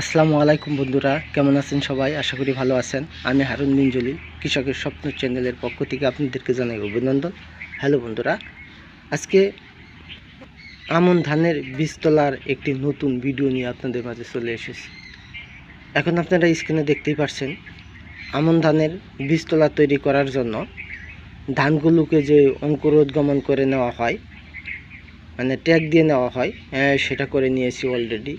আসসালামু আলাইকুম বন্ধুরা, কেমন আছেন সবাই? আশা করি ভালো আছেন। আমি হারুন মিঞ্জলি, কৃষকের স্বপ্ন চ্যানেলের পক্ষ থেকে আপনাদেরকে জানাই অভিনন্দন। হ্যালো বন্ধুরা, আজকে আমন ধানের বীজতলার একটি নতুন ভিডিও নিয়ে আপনাদের মাঝে চলে এসেছি। এখন আপনারা স্ক্রিনে দেখতেই পাচ্ছেন আমন ধানের বীজতলা তৈরি করার জন্য ধানগুলোকে যে অঙ্কুরোদ্গমন করে নেওয়া হয় মানে ট্যাগ দিয়ে নেওয়া হয় সেটা করে নিয়েছি অলরেডি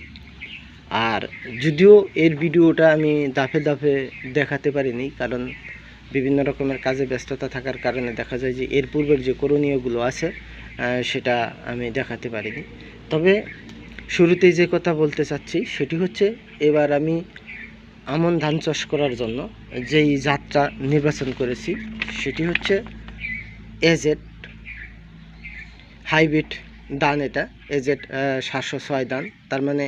আর যদিও এর ভিডিওটা আমি দাফে দাফে দেখাতে পারিনি, কারণ বিভিন্ন রকমের কাজে ব্যস্ততা থাকার কারণে দেখা যায় যে এর পূর্বের যে করণীয়গুলো আছে সেটা আমি দেখাতে পারিনি। তবে শুরুতেই যে কথা বলতে চাচ্ছি সেটি হচ্ছে, এবার আমি আমন ধান চাষ করার জন্য যেই জাতটা নির্বাচন করেছি, সেটি হচ্ছে এজেড হাইব্রিড দান এটা, এজেড সাতশো ছয় দান তার মানে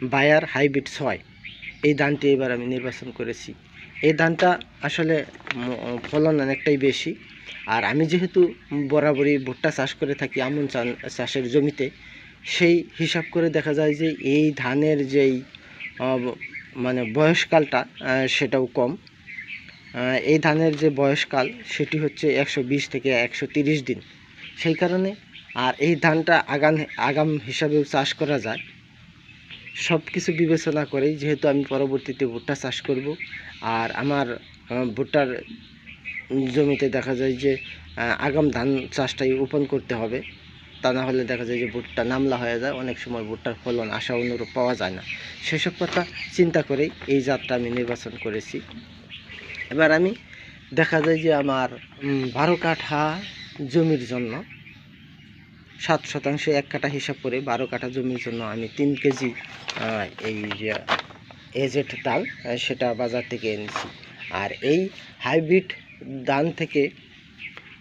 বায়ার হাইব্রিড ছয়। এই ধানটি এবার আমি নির্বাচন করেছি। এই ধানটা আসলে ফলন অনেকটাই বেশি। আর আমি যেহেতু বরাবরই ভুট্টা চাষ করে থাকি, আমন চাষের জমিতে, সেই হিসাব করে দেখা যায় যে এই ধানের যেই মানে বয়সকালটা সেটাও কম। এই ধানের যে বয়সকাল, সেটি হচ্ছে একশো বিশ থেকে একশো দিন। সেই কারণে, আর এই ধানটা আগাম আগাম হিসাবেও চাষ করা যায়। সব কিছু বিবেচনা করেই যেহেতু আমি পরবর্তীতে ভুট্টা চাষ করব। আর আমার ভুট্টার জমিতে দেখা যায় যে আগাম ধান চাষটাই রোপণ করতে হবে। তা না হলে দেখা যায় যে ভুট্টা নামলা হয়ে যায়, অনেক সময় ভুট্টার ফলন আশা অনুরূপ পাওয়া যায় না। সেসব কথা চিন্তা করেই এই জাতটা আমি নির্বাচন করেছি। এবার আমি দেখা যায় যে আমার বারো কাঠা জমির জন্য সাত শতাংশে এক কাঠা হিসাব করে বারো কাঠা জমির জন্য আমি তিন কেজি এই এজেট ডাল সেটা বাজার থেকে এনেছি। আর এই হাইব্রিড ধান থেকে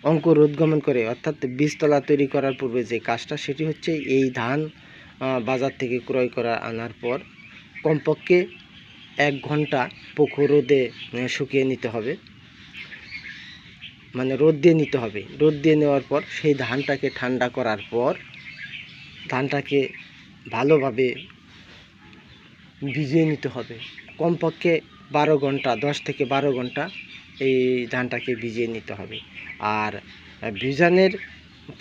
অঙ্কুর উদ্গমন করে, অর্থাৎ বীজতলা তৈরি করার পূর্বে যে কাজটা, সেটি হচ্ছে এই ধান বাজার থেকে ক্রয় করা আনার পর কমপক্ষে এক ঘণ্টা পুকুর রোদে শুকিয়ে নিতে হবে। মানে রোদ দিয়ে নিতে হবে। রোদ দিয়ে নেওয়ার পর সেই ধানটাকে ঠান্ডা করার পর ধানটাকে ভালোভাবে ভিজিয়ে নিতে হবে। কমপক্ষে বারো ঘণ্টা, দশ থেকে বারো ঘণ্টা এই ধানটাকে ভিজিয়ে নিতে হবে। আর ভিজানোর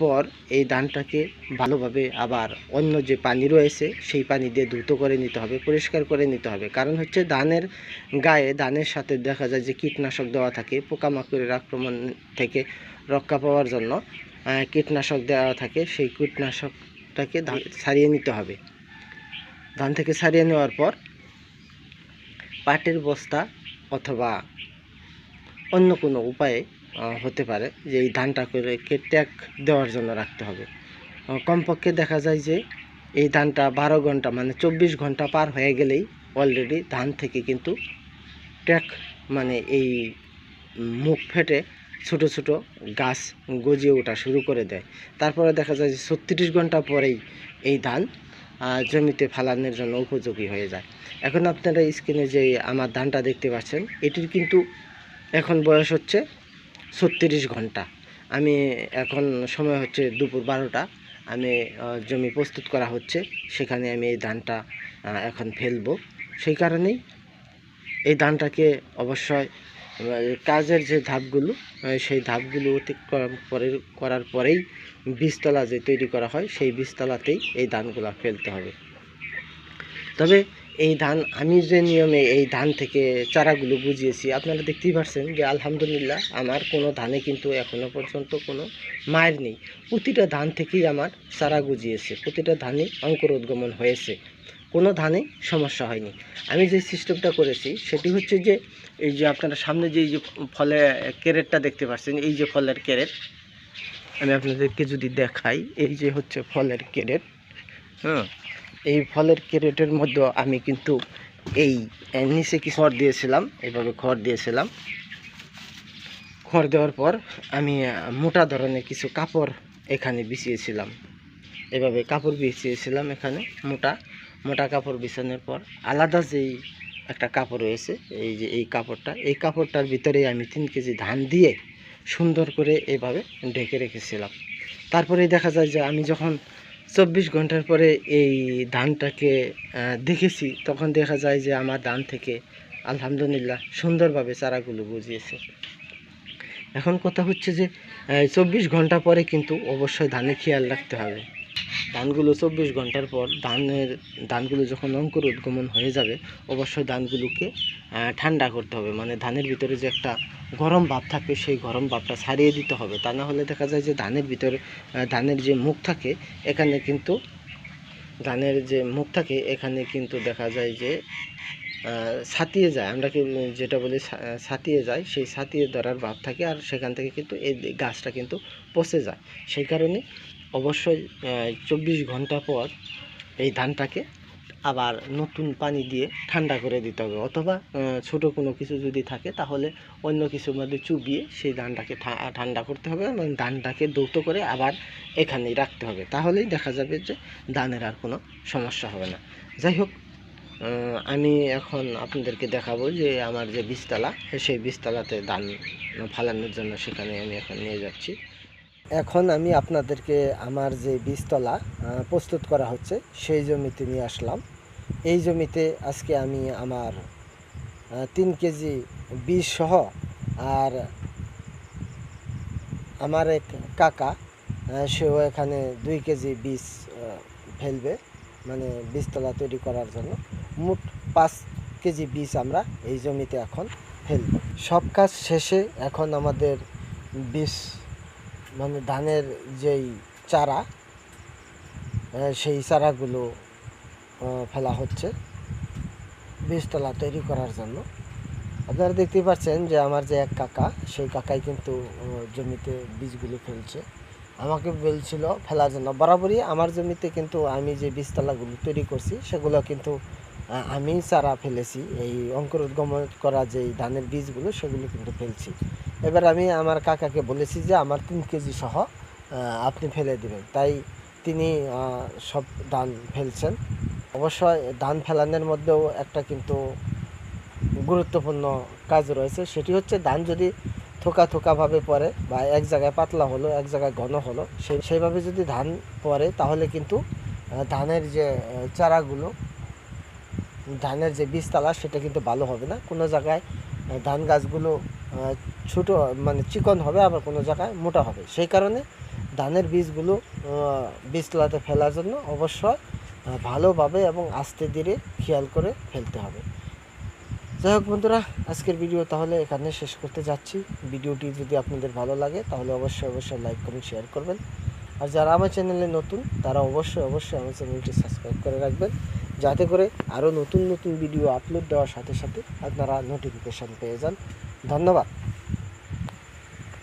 পর এই ধানটাকে ভালোভাবে আবার অন্য যে পানি রয়েছে, সেই পানি দিয়ে দ্রুত করে নিতে হবে, পরিষ্কার করে নিতে হবে। কারণ হচ্ছে ধানের গায়ে, ধানের সাথে দেখা যায় যে কীটনাশক দেওয়া থাকে, পোকামাকড়ের আক্রমণ থেকে রক্ষা পাওয়ার জন্য কীটনাশক দেওয়া থাকে, সেই কীটনাশকটাকে ছাড়িয়ে নিতে হবে। ধান থেকে ছাড়িয়ে নেওয়ার পর পাটের বস্তা অথবা অন্য কোনো উপায়ে হতে পারে যে এই ধানটা করে ট্যাগ দেওয়ার জন্য রাখতে হবে। কমপক্ষে দেখা যায় যে এই ধানটা বারো ঘণ্টা মানে চব্বিশ ঘণ্টা পার হয়ে গেলেই অলরেডি ধান থেকে কিন্তু ট্যাগ মানে এই মুখ ফেটে ছোট ছোট গাছ গজিয়ে ওঠা শুরু করে দেয়। তারপরে দেখা যায় যে ছত্রিশ ঘণ্টা পরেই এই ধান জমিতে ফালানোর জন্য উপযোগী হয়ে যায়। এখন আপনারা স্ক্রিনে যে আমার ধানটা দেখতে পাচ্ছেন, এটির কিন্তু এখন বয়স হচ্ছে ছত্রিশ ঘণ্টা। আমি এখন সময় হচ্ছে দুপুর বারোটা। আমি জমি প্রস্তুত করা হচ্ছে। সেখানে আমি এই ধানটা এখন ফেলব। সেই কারণেই এই ধানটাকে অবশ্যই কাজের যে ধাপগুলো সেই ধাপগুলো অতিক্রম করে, করার পরেই বীজতলা যে তৈরি করা হয়, সেই বীজতলাতেই এই ধানগুলো ফেলতে হবে। তবে এই ধান, আমি যে নিয়মে এই ধান থেকে চারাগুলো বুঝিয়েছি, আপনারা দেখতেই পাচ্ছেন যে আলহামদুলিল্লাহ আমার কোনো ধানে কিন্তু এখনও পর্যন্ত কোনো মায়ের নেই। প্রতিটা ধান থেকেই আমার চারা গুজিয়েছে প্রতিটা ধানে অঙ্কুরোদ্গমন হয়েছে, কোনো ধানে সমস্যা হয়নি। আমি যে সিস্টেমটা করেছি সেটি হচ্ছে যে, এই যে আপনারা সামনে যে এই যে ফলে ক্যারেটটা দেখতে পাচ্ছেন, এই যে ফলের ক্যারেট, আমি আপনাদেরকে যদি দেখাই, এই যে হচ্ছে ফলের ক্যারেট হ্যাঁ এই ফলের ক্যারেটের মধ্যে আমি কিন্তু এই নিচে কি খড় দিয়েছিলাম এভাবে খড় দিয়েছিলাম। খড় দেওয়ার পর আমি মোটা ধরনের কিছু কাপড় এখানে বিছিয়েছিলাম। এভাবে কাপড় বিছিয়েছিলাম এখানে, মোটা মোটা কাপড় বিছানোর পর আলাদা যেই একটা কাপড় রয়েছে, এই যে এই কাপড়টা, এই কাপড়টার ভিতরে আমি তিন কেজি ধান দিয়ে সুন্দর করে এভাবে ঢেকে রেখেছিলাম। তারপরে দেখা যায় যে আমি যখন চব্বিশ ঘণ্টার পরে এই ধানটাকে দেখেছি। তখন দেখা যায় যে আমার ধান থেকে আলহামদুলিল্লাহ সুন্দরভাবে চারাগুলো বুঝিয়েছে এখন কথা হচ্ছে যে চব্বিশ ঘণ্টা পরে কিন্তু অবশ্যই ধানে খেয়াল রাখতে হবে। ধানগুলো চব্বিশ ঘণ্টার পর ধানের, ধানগুলো যখন অঙ্কুর উদ্গমন হয়ে যাবে, অবশ্যই ধানগুলোকে ঠান্ডা করতে হবে। মানে ধানের ভিতরে যে একটা গরম ভাব থাকে, সেই গরম ভাবটা ছাড়িয়ে দিতে হবে। তা না হলে দেখা যায় যে ধানের ভিতরে ধানের যে মুখ থাকে, এখানে কিন্তু ধানের যে মুখ থাকে, এখানে কিন্তু দেখা যায় যে ছাতিয়ে যায়। আমরা কি, যেটা বলি ছাতিয়ে যায়, সেই ছাতিয়ে ধরার ভাব থাকে, আর সেখান থেকে কিন্তু এই গাছটা কিন্তু পচে যায়। সেই কারণে অবশ্যই চব্বিশ ঘণ্টা পর এই ধানটাকে আবার নতুন পানি দিয়ে ঠান্ডা করে দিতে হবে। অথবা ছোট কোনো কিছু যদি থাকে, তাহলে অন্য কিছুর মধ্যে চুবিয়ে সেই ধানটাকে ঠান্ডা করতে হবে এবং ধানটাকে দৌত করে আবার এখানেই রাখতে হবে। তাহলেই দেখা যাবে যে ধানের আর কোনো সমস্যা হবে না। যাই হোক আমি এখন আপনাদেরকে দেখাবো যে আমার যে বীজতলা, সেই বীজতলাতে ধান ফালানোর জন্য সেখানে আমি এখন নিয়ে যাচ্ছি। এখন আমি আপনাদেরকে আমার যে বীজতলা প্রস্তুত করা হচ্ছে, সেই জমিতে নিয়ে আসলাম। এই জমিতে আজকে আমি আমার তিন কেজি বীজ সহ আর আমার এক কাকা সেও এখানে দুই কেজি বীজ ফেলবে মানে বীজতলা তৈরি করার জন্য। মোট পাঁচ কেজি বীজ আমরা এই জমিতে এখন ফেলব। সব কাজ শেষে এখন আমাদের বীজ মানে ধানের যেই চারা সেই চারাগুলো ফেলা হচ্ছে বীজতলা তৈরি করার জন্য। আপনারা দেখতেই পাচ্ছেন যে আমার যে এক কাকা, সেই কাকাই কিন্তু জমিতে বীজগুলো ফেলছে। আমাকে বলছিল, ফেলার জন্য। বরাবরই আমার জমিতে কিন্তু আমি যে বীজতলাগুলো তৈরি করছি, সেগুলো কিন্তু আমি চারা ফেলেছি, এই অঙ্কুর উদ্গমন করা যে ধানের বীজগুলো সেগুলো কিন্তু ফেলছি। এবার আমি আমার কাকাকে বলেছি যে, আমার তিন কেজি সহ আপনি ফেলে দেবেন। তাই তিনি সব ধান ফেলছেন। অবশ্যই ধান ফেলানোর মধ্যেও একটা কিন্তু গুরুত্বপূর্ণ কাজ রয়েছে, সেটি হচ্ছে ধান যদি থোকা থোকাভাবে পড়ে বা এক জায়গায় পাতলা হলো, এক জায়গায় ঘন হলো সেই সেইভাবে যদি ধান পড়ে, তাহলে কিন্তু ধানের যে চারাগুলো ধানের যে বীজতলা, সেটা কিন্তু ভালো হবে না। কোনো জায়গায় ধান গাছগুলো ছোট মানে চিকন হবে, আবার কোনো জায়গায় মোটা হবে। সেই কারণে ধানের বীজগুলো বীজতলাতে ফেলার জন্য অবশ্যই ভালোভাবে এবং আস্তে ধীরে খেয়াল করে ফেলতে হবে। যাই হোক বন্ধুরা, আজকের ভিডিও তাহলে এখানে শেষ করতে যাচ্ছি। ভিডিওটি যদি আপনাদের ভালো লাগে, তাহলে অবশ্যই অবশ্যই লাইক, কমেন্ট, শেয়ার করবেন। আর যারা আমার চ্যানেলে নতুন, তারা অবশ্যই অবশ্যই আমার চ্যানেলটি সাবস্ক্রাইব করে রাখবেন। যাতে করে আরও নতুন নতুন ভিডিও আপলোড দেওয়ার সাথে সাথে আপনারা নোটিফিকেশান পেয়ে যান। ধন্যবাদ।